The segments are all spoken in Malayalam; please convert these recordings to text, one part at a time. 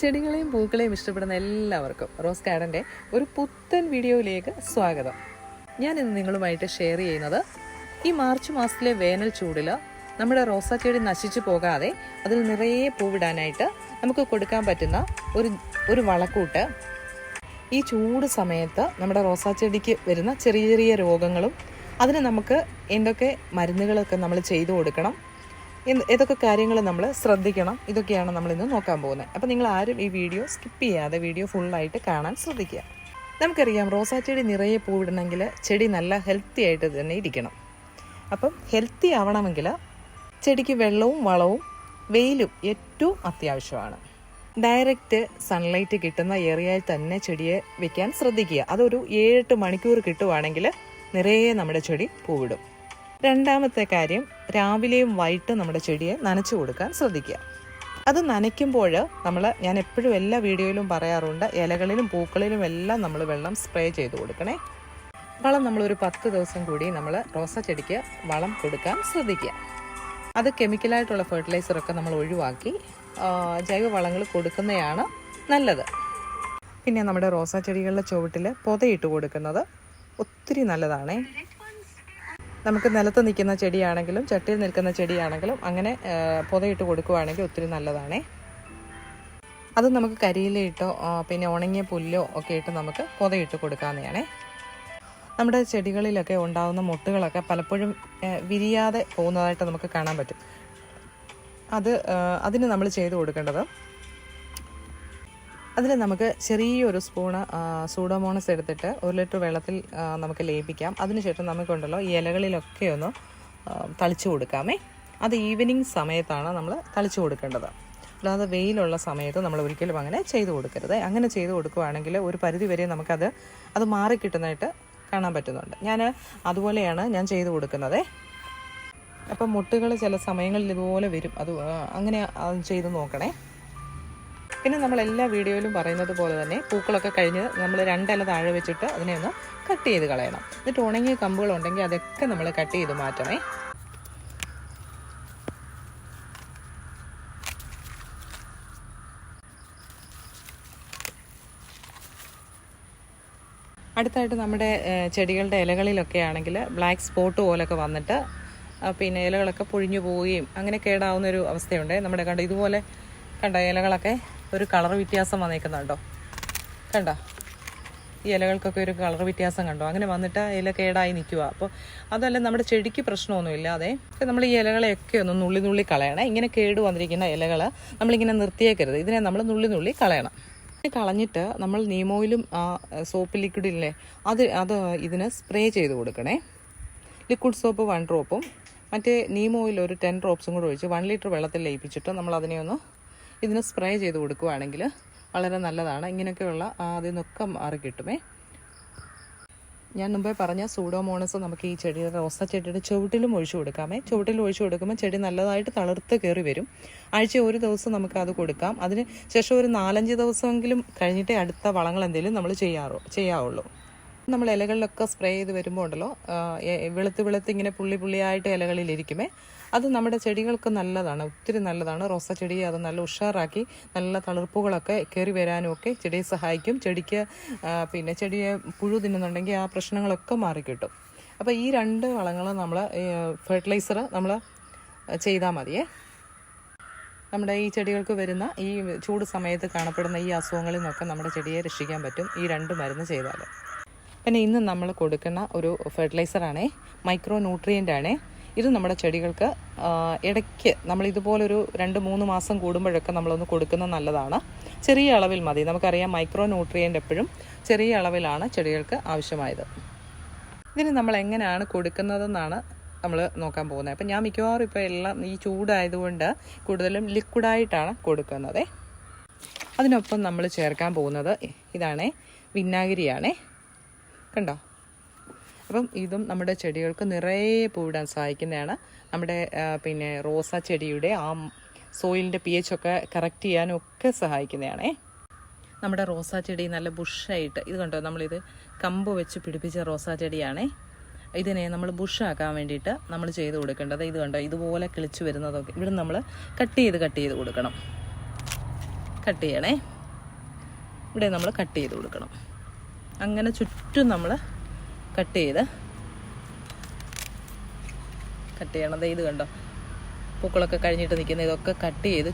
ചെടികളെയും പൂക്കളെയും ഇഷ്ടപ്പെടുന്ന എല്ലാവർക്കും റോസ് ഗാർഡന്റെ ഒരു പുത്തൻ വീഡിയോയിലേക്ക് സ്വാഗതം. ഞാൻ ഇന്ന് നിങ്ങളുമായിട്ട് ഷെയർ ചെയ്യുന്നത് ഈ മാർച്ച് മാസത്തിലെ വേനൽ ചൂടിൽ നമ്മുടെ റോസാ ചെടി നശിച്ചു പോകാതെ അതിൽ നിറയെ പൂവിടാനായിട്ട് നമുക്ക് കൊടുക്കാൻ പറ്റുന്ന ഒരു ഒരു വളക്കൂട്ട്. ഈ ചൂട് സമയത്ത് നമ്മുടെ റോസാ ചെടിക്ക് വരുന്ന ചെറിയ ചെറിയ രോഗങ്ങളും അതിന് നമുക്ക് എന്തൊക്കെ മരുന്നുകളൊക്കെ നമ്മൾ ചെയ്തു കൊടുക്കണം ഏതൊക്കെ കാര്യങ്ങൾ നമ്മൾ ശ്രദ്ധിക്കണം. ഇതൊക്കെയാണ് നമ്മൾ ഇന്ന് നോക്കാൻ പോകുന്നത് അപ്പോൾ നിങ്ങൾ ആരും ഈ വീഡിയോ സ്കിപ്പ് ചെയ്യാതെ വീഡിയോ ഫുള്ളായിട്ട് കാണാൻ ശ്രദ്ധിക്കുക. നമുക്കറിയാം റോസാ ചെടി നിറയെ പൂവിടണമെങ്കിൽ ചെടി നല്ല ഹെൽത്തി ആയിട്ട് തന്നെ ഇരിക്കണം. അപ്പം ഹെൽത്തി ആവണമെങ്കിൽ ചെടിക്ക് വെള്ളവും വളവും വെയിലും ഏറ്റവും അത്യാവശ്യമാണ്. ഡയറക്റ്റ് സൺലൈറ്റ് കിട്ടുന്ന ഏരിയയിൽ തന്നെ ചെടിയെ വെക്കാൻ ശ്രദ്ധിക്കുക. അതൊരു ഏഴെട്ട് മണിക്കൂർ കിട്ടുവാണെങ്കിൽ നിറയെ നമ്മുടെ ചെടി പൂവിടും. രണ്ടാമത്തെ കാര്യം രാവിലെയും വൈകിട്ട് നമ്മുടെ ചെടിയെ നനച്ചു കൊടുക്കാൻ ശ്രദ്ധിക്കുക. അത് നനയ്ക്കുമ്പോൾ നമ്മൾ ഞാൻ എപ്പോഴും എല്ലാ വീഡിയോയിലും പറയാറുണ്ട് ഇലകളിലും പൂക്കളിലും എല്ലാം നമ്മൾ വെള്ളം സ്പ്രേ ചെയ്ത് കൊടുക്കണേ. വളം നമ്മളൊരു പത്ത് ദിവസം കൂടി നമ്മൾ റോസ ചെടിക്ക് വളം കൊടുക്കാൻ ശ്രദ്ധിക്കുക. അത് കെമിക്കലായിട്ടുള്ള ഫെർട്ടിലൈസറൊക്കെ നമ്മൾ ഒഴിവാക്കി ജൈവ വളങ്ങൾ കൊടുക്കുന്നതാണ് നല്ലത്. പിന്നെ നമ്മുടെ റോസാ ചെടികളുടെ ചുവട്ടിൽ പൊതയിട്ട് കൊടുക്കുന്നത് ഒത്തിരി നല്ലതാണേ. നമുക്ക് നിലത്ത് നിൽക്കുന്ന ചെടിയാണെങ്കിലും ചട്ടിയിൽ നിൽക്കുന്ന ചെടിയാണെങ്കിലും അങ്ങനെ പുതയിട്ട് കൊടുക്കുവാണെങ്കിൽ ഒത്തിരി നല്ലതാണേ. അത് നമുക്ക് കരിയിലയിട്ടോ ആ, പിന്നെ ഉണങ്ങിയ പുല്ലോ ഒക്കെ ഇട്ട് നമുക്ക് പുതയിട്ട് കൊടുക്കാവുന്നതാണേ. നമ്മുടെ ചെടികളിലൊക്കെ ഉണ്ടാകുന്ന മുട്ടുകളൊക്കെ പലപ്പോഴും വിരിയാതെ പോകുന്നതായിട്ട് നമുക്ക് കാണാൻ പറ്റും. അത് അതിന് നമ്മൾ ചെയ്തു കൊടുക്കേണ്ടത് അതിൽ നമുക്ക് ചെറിയൊരു സ്പൂണ് സൂഡോമോണസ് എടുത്തിട്ട് ഒരു ലിറ്റർ വെള്ളത്തിൽ നമുക്ക് ലയിപ്പിക്കാം. അതിനുശേഷം നമുക്കുണ്ടല്ലോ ഈ ഇലകളിലൊക്കെ ഒന്ന് തളിച്ചു കൊടുക്കാമേ. അത് ഈവനിങ് സമയത്താണ് നമ്മൾ തളിച്ചു കൊടുക്കേണ്ടത്. അല്ലാതെ വെയിലുള്ള സമയത്ത് നമ്മൾ ഒരിക്കലും അങ്ങനെ ചെയ്തു കൊടുക്കരുത്. അങ്ങനെ ചെയ്തു കൊടുക്കുകയാണെങ്കിൽ ഒരു പരിധി വരെ നമുക്കത് അത് മാറിക്കിട്ടുന്നതായിട്ട് കാണാൻ പറ്റുന്നുണ്ട്. ഞാൻ അതുപോലെയാണ് ഞാൻ ചെയ്തു കൊടുക്കുന്നത്. അപ്പം മുട്ടുകൾ ചില സമയങ്ങളിൽ ഇതുപോലെ വരും. അത് അങ്ങനെ ചെയ്ത് നോക്കണേ. പിന്നെ നമ്മൾ എല്ലാ വീഡിയോയിലും പറയുന്നത് പോലെ തന്നെ പൂക്കളൊക്കെ കഴിഞ്ഞ് നമ്മൾ രണ്ടില താഴെ വെച്ചിട്ട് അതിനെ ഒന്ന് കട്ട് ചെയ്ത് കളയണം. എന്നിട്ട് ഉണങ്ങിയ കമ്പുകളുണ്ടെങ്കിൽ അതൊക്കെ നമ്മൾ കട്ട് ചെയ്ത് മാറ്റണേ. അടുത്തായിട്ട് നമ്മുടെ ചെടികളുടെ ഇലകളിലൊക്കെ ആണെങ്കിൽ ബ്ലാക്ക് സ്പോട്ട് പോലൊക്കെ വന്നിട്ട് പിന്നെ ഇലകളൊക്കെ പൊഴിഞ്ഞു പോവുകയും അങ്ങനെ കേടാവുന്നൊരു അവസ്ഥയുണ്ട്. നമ്മുടെ കണ്ട ഇതുപോലെ കണ്ട ഇലകളൊക്കെ? ഒരു കളർ വ്യത്യാസം വന്നേക്കുന്നുണ്ടോ കണ്ട? ഈ ഇലകൾക്കൊക്കെ ഒരു കളർ വ്യത്യാസം കണ്ടോ? അങ്ങനെ വന്നിട്ട് ഇല കേടായി നിൽക്കുക അപ്പോൾ അതല്ല നമ്മുടെ ചെടിക്ക് പ്രശ്നമൊന്നുമില്ല അതെ നമ്മൾ ഈ ഇലകളെയൊക്കെ ഒന്ന് നുള്ളി നുള്ളി കളയണം. ഇങ്ങനെ കേട് വന്നിരിക്കുന്ന ഇലകൾ നമ്മളിങ്ങനെ നിർത്തിയേക്കരുത്. ഇതിനെ നമ്മൾ നുള്ളി നുള്ളി കളയണം. കളഞ്ഞിട്ട് നമ്മൾ നീമോയിലും ആ സോപ്പ് ലിക്വിഡില്ലേ അത് അത് ഇതിന് സ്പ്രേ ചെയ്ത് കൊടുക്കണേ. ലിക്വിഡ് സോപ്പ് വൺ ഡ്രോപ്പും മറ്റേ നീമോയിൽ ഒരു ടെൻ ഡ്രോപ്സും കൂടെ ഒഴിച്ച് വൺ ലിറ്റർ വെള്ളത്തിൽ ലയിപ്പിച്ചിട്ട് നമ്മൾ അതിനെ ഒന്ന് ഇതിന് സ്പ്രേ ചെയ്ത് കൊടുക്കുകയാണെങ്കിൽ വളരെ നല്ലതാണ്. ഇങ്ങനെയൊക്കെയുള്ള അതിൽ നിന്നൊക്കെ മാറി കിട്ടുമേ. ഞാൻ മുമ്പേ പറഞ്ഞ സൂഡോമോണസ് നമുക്ക് ഈ ചെടിയുടെ റോസ ചെടിയുടെ ചുവട്ടിലും ഒഴിച്ചു കൊടുക്കാമേ. ചുവട്ടിൽ ഒഴിച്ചു കൊടുക്കുമ്പോൾ ചെടി നല്ലതായിട്ട് തളിർത്ത് കയറി വരും. ആഴ്ച ഒരു ദിവസം നമുക്ക് അത് കൊടുക്കാം. അതിന് ശേഷം ഒരു നാലഞ്ച് ദിവസമെങ്കിലും കഴിഞ്ഞിട്ടേ അടുത്ത വളങ്ങൾ എന്തെങ്കിലും നമ്മൾ ചെയ്യാറോ ചെയ്യാവുള്ളൂ. നമ്മൾ ഇലകളിലൊക്കെ സ്പ്രേ ചെയ്ത് വരുമ്പോൾ ഉണ്ടല്ലോ വെളുത്ത് വെളുത്ത് ഇങ്ങനെ പുള്ളി പുള്ളിയായിട്ട് ഇലകളിലിരിക്കുമേ അത് നമ്മുടെ ചെടികൾക്ക് നല്ലതാണ് ഒത്തിരി നല്ലതാണ്. റോസ ചെടിയെ അത് നല്ല ഉഷാറാക്കി നല്ല തളിർപ്പുകളൊക്കെ കയറി വരാനും ഒക്കെ ചെടിയെ സഹായിക്കും. ചെടിക്ക് പിന്നെ ചെടിയെ പുഴു തിന്നുന്നുണ്ടെങ്കിൽ ആ പ്രശ്നങ്ങളൊക്കെ മാറിക്കിട്ടും. അപ്പോൾ ഈ രണ്ട് വളങ്ങൾ നമ്മൾ ഫെർട്ടിലൈസർ നമ്മൾ ചെയ്താൽ മതിയേ. നമ്മുടെ ഈ ചെടികൾക്ക് വരുന്ന ഈ ചൂട് സമയത്ത് കാണപ്പെടുന്ന ഈ അസുഖങ്ങളിൽ നിന്നൊക്കെ നമ്മുടെ ചെടിയെ രക്ഷിക്കാൻ പറ്റും ഈ രണ്ട് മരുന്ന് ചെയ്താൽ പിന്നെ ഇന്ന് നമ്മൾ കൊടുക്കുന്ന ഒരു ഫെർട്ടിലൈസറാണേ മൈക്രോ ന്യൂട്രിയന്റ് ആണേ ഇത് നമ്മുടെ ചെടികൾക്ക് ഇടയ്ക്ക് നമ്മൾ ഇതുപോലൊരു രണ്ട് മൂന്ന് മാസം കൂടുമ്പോഴൊക്കെ നമ്മളൊന്ന് കൊടുക്കുന്നത് നല്ലതാണ്. ചെറിയ അളവിൽ മതി. നമുക്കറിയാം മൈക്രോ ന്യൂട്രിയന്റ് എപ്പോഴും ചെറിയ അളവിലാണ് ചെടികൾക്ക് ആവശ്യമായത്. ഇതിന് നമ്മൾ എങ്ങനെയാണ് കൊടുക്കുന്നതെന്നാണ് നമ്മൾ നോക്കാൻ പോകുന്നത്. അപ്പം ഞാൻ മിക്കവാറും ഇപ്പോൾ എല്ലാം ഈ ചൂടായതുകൊണ്ട് കൂടുതലും ലിക്വിഡായിട്ടാണ് കൊടുക്കുന്നത്. അതിനൊപ്പം നമ്മൾ ചേർക്കാൻ പോകുന്നത് ഇതാണേ വിനാഗിരിയാണേ. കണ്ടോ? അപ്പം ഇതും നമ്മുടെ ചെടികൾക്ക് നിറയെ പൂവിടാൻ സഹായിക്കുന്നതാണ്. നമ്മുടെ പിന്നെ റോസ ചെടിയുടെ ആ സോയിലിന്റെ പി എച്ച് ഒക്കെ കറക്റ്റ് ചെയ്യാനും ഒക്കെ സഹായിക്കുന്നതാണേ. നമ്മുടെ റോസാ ചെടി നല്ല ബുഷായിട്ട് ഇത് കണ്ടോ? നമ്മളിത് കമ്പ് വെച്ച് പിടിപ്പിച്ച റോസാ ചെടിയാണേ. ഇതിനെ നമ്മൾ ബുഷാക്കാൻ വേണ്ടിയിട്ട് നമ്മൾ ചെയ്ത് കൊടുക്കേണ്ടത് ഇത് കണ്ടോ? ഇതുപോലെ കിളിച്ച് വരുന്നതൊക്കെ ഇവിടെ നമ്മൾ കട്ട് ചെയ്ത് കട്ട് ചെയ്ത് കൊടുക്കണം. കട്ട് ചെയ്യണേ. ഇവിടെ നമ്മൾ കട്ട് ചെയ്ത് കൊടുക്കണം. അങ്ങനെ ചുറ്റും നമ്മൾ കട്ട് ചെയ്ത് കട്ട് ചെയ്യണം. ദേ ഇത് കണ്ടോ? പൂക്കളൊക്കെ കഴിഞ്ഞിട്ട് നിൽക്കുന്ന ഇതൊക്കെ കട്ട് ചെയ്ത്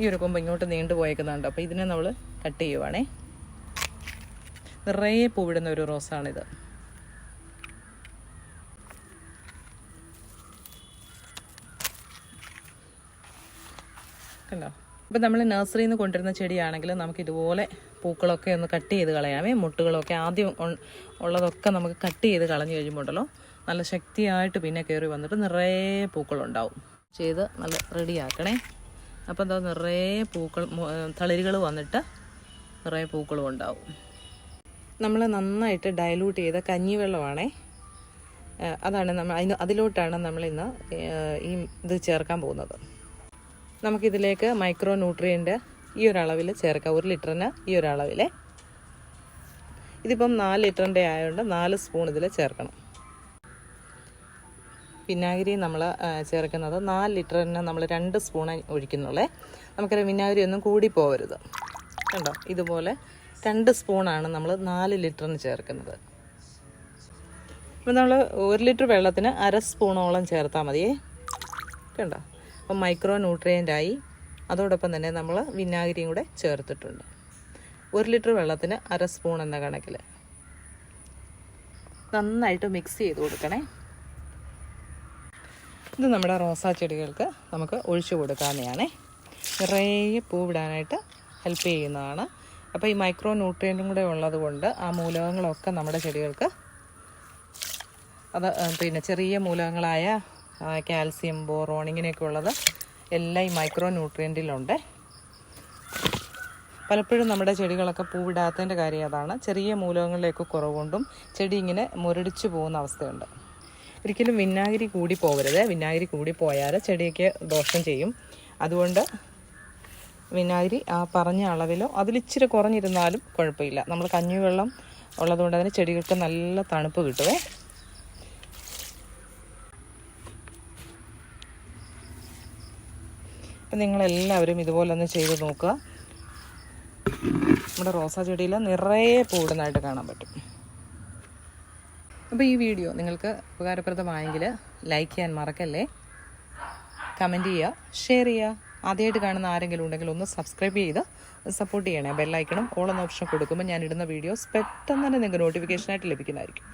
ഈ ഒരു കൊമ്പ് ഇങ്ങോട്ട് നീണ്ടു പോയേക്കുന്നുണ്ട്. അപ്പോൾ ഇതിനെ നമ്മൾ കട്ട് ചെയ്യുവാണേ. നിറയെ പൂവിടുന്ന ഒരു റോസാണിത്. കണ്ടോ? ഇപ്പം നമ്മൾ നഴ്സറിയിൽ നിന്ന് കൊണ്ടുവരുന്ന ചെടിയാണെങ്കിൽ നമുക്ക് ഇതുപോലെ പൂക്കളൊക്കെ ഒന്ന് കട്ട് ചെയ്ത് കളയാമേ മുട്ടുകളൊക്കെ ആദ്യം ഉള്ളതൊക്കെ നമുക്ക് കട്ട് ചെയ്ത് കളഞ്ഞു കഴിയുമ്പോൾ നല്ല ശക്തിയായിട്ട് പിന്നെ കയറി വന്നിട്ട് നിറയെ പൂക്കളുണ്ടാവും. ചെയ്ത് നല്ല റെഡിയാക്കണേ. അപ്പോൾ എന്താ നിറയെ പൂക്കൾ തളിരുകൾ വന്നിട്ട് നിറയെ പൂക്കളും ഉണ്ടാവും. നമ്മൾ നന്നായിട്ട് ഡയലൂട്ട് ചെയ്ത കഞ്ഞിവെള്ളമാണേ. അതാണ് നമ്മൾ അതിന് അതിലോട്ടാണ് നമ്മളിന്ന് ഈ ഇത് ചേർക്കാൻ പോകുന്നത്. നമുക്കിതിലേക്ക് മൈക്രോ ന്യൂട്രിയന്റ് ഈ ഒരളവിൽ ചേർക്കാം. ഒരു ലിറ്ററിന് ഈ ഒരളവിൽ ഇതിപ്പം നാല് ലിറ്ററിന്റെ ആയതുകൊണ്ട് നാല് സ്പൂൺ ഇതിൽ ചേർക്കണം. വിനാഗിരി നമ്മൾ ചേർക്കുന്നത് നാല് ലിറ്ററിന് നമ്മൾ രണ്ട് സ്പൂൺ ഒഴിക്കുന്നുള്ളേ. നമുക്കറിയാം വിനാഗിരി ഒന്നും കൂടി പോകരുത് കണ്ടോ? ഇതുപോലെ രണ്ട് സ്പൂണാണ് നമ്മൾ നാല് ലിറ്ററിന് ചേർക്കുന്നത്. ഇപ്പം നമ്മൾ ഒരു ലിറ്റർ വെള്ളത്തിന് അര സ്പൂണോളം ചേർത്താൽ മതിയേ. കണ്ടോ? അപ്പം മൈക്രോ ന്യൂട്രിയന്റായി അതോടൊപ്പം തന്നെ നമ്മൾ വിനാഗിരിയും കൂടെ ചേർത്തിട്ടുണ്ട്. ഒരു ലിറ്റർ വെള്ളത്തിന് അര സ്പൂൺ എന്ന കണക്കിൽ. നന്നായിട്ട് മിക്സ് ചെയ്ത് കൊടുക്കണേ. ഇത് നമ്മുടെ റോസാ ചെടികൾക്ക് നമുക്ക് ഒഴിച്ചു കൊടുക്കാവുന്നതാണേ. നിറയെ പൂവിടാനായിട്ട് ഹെൽപ്പ് ചെയ്യുന്നതാണ്. അപ്പോൾ ഈ മൈക്രോ ന്യൂട്രിയന്റും കൂടെ ഉള്ളത് കൊണ്ട് ആ മൂലകങ്ങളൊക്കെ നമ്മുടെ ചെടികൾക്ക് അത് പിന്നെ ചെറിയ മൂലകങ്ങളായ കാൽസ്യം ബോറോൺ ഇങ്ങനെയൊക്കെ ഉള്ളത് എല്ലാം ഈ മൈക്രോ ന്യൂട്രിയന്റിലുണ്ട് പലപ്പോഴും നമ്മുടെ ചെടികളൊക്കെ പൂവിടാത്തതിന്റെ കാര്യം അതാണ്. ചെറിയ മൂലകങ്ങളിലേക്ക് കുറവുകൊണ്ടും ചെടി ഇങ്ങനെ മുരടിച്ചു പോകുന്ന അവസ്ഥയുണ്ട്. ഒരിക്കലും വിനാഗിരി കൂടി പോകരുത് വിനാഗിരി കൂടി പോയാൽ ചെടിയൊക്കെ ദോഷം ചെയ്യും. അതുകൊണ്ട് വിനാഗിരി ആ പറഞ്ഞ അളവിലോ അതിലിച്ചിരി കുറഞ്ഞിരുന്നാലും കുഴപ്പമില്ല. നമ്മൾ കഞ്ഞിവെള്ളം ഉള്ളതുകൊണ്ട് അതിന് ചെടികൾക്ക് നല്ല തണുപ്പ് കിട്ടുവേ. അപ്പം നിങ്ങളെല്ലാവരും ഇതുപോലെ ഒന്ന് ചെയ്ത് നോക്കുക. നമ്മുടെ റോസാ ചെടിയിൽ നിറയെ പൂടുന്നതായിട്ട് കാണാൻ പറ്റും. അപ്പോൾ ഈ വീഡിയോ നിങ്ങൾക്ക് ഉപകാരപ്രദമായെങ്കിൽ ലൈക്ക് ചെയ്യാൻ മറക്കല്ലേ? കമന്റ് ചെയ്യുക ഷെയർ ചെയ്യുക. ആദ്യമായിട്ട് കാണുന്ന ആരെങ്കിലും ഉണ്ടെങ്കിൽ ഒന്ന് സബ്സ്ക്രൈബ് ചെയ്ത് സപ്പോർട്ട് ചെയ്യണേ. ബെല്ലൈക്കണം ഓൾ എന്ന ഓപ്ഷൻ കൊടുക്കുമ്പോൾ ഞാൻ ഇടുന്ന വീഡിയോസ് പെട്ടെന്ന് തന്നെ നിങ്ങൾക്ക് നോട്ടിഫിക്കേഷനായിട്ട് ലഭിക്കുന്നതായിരിക്കും.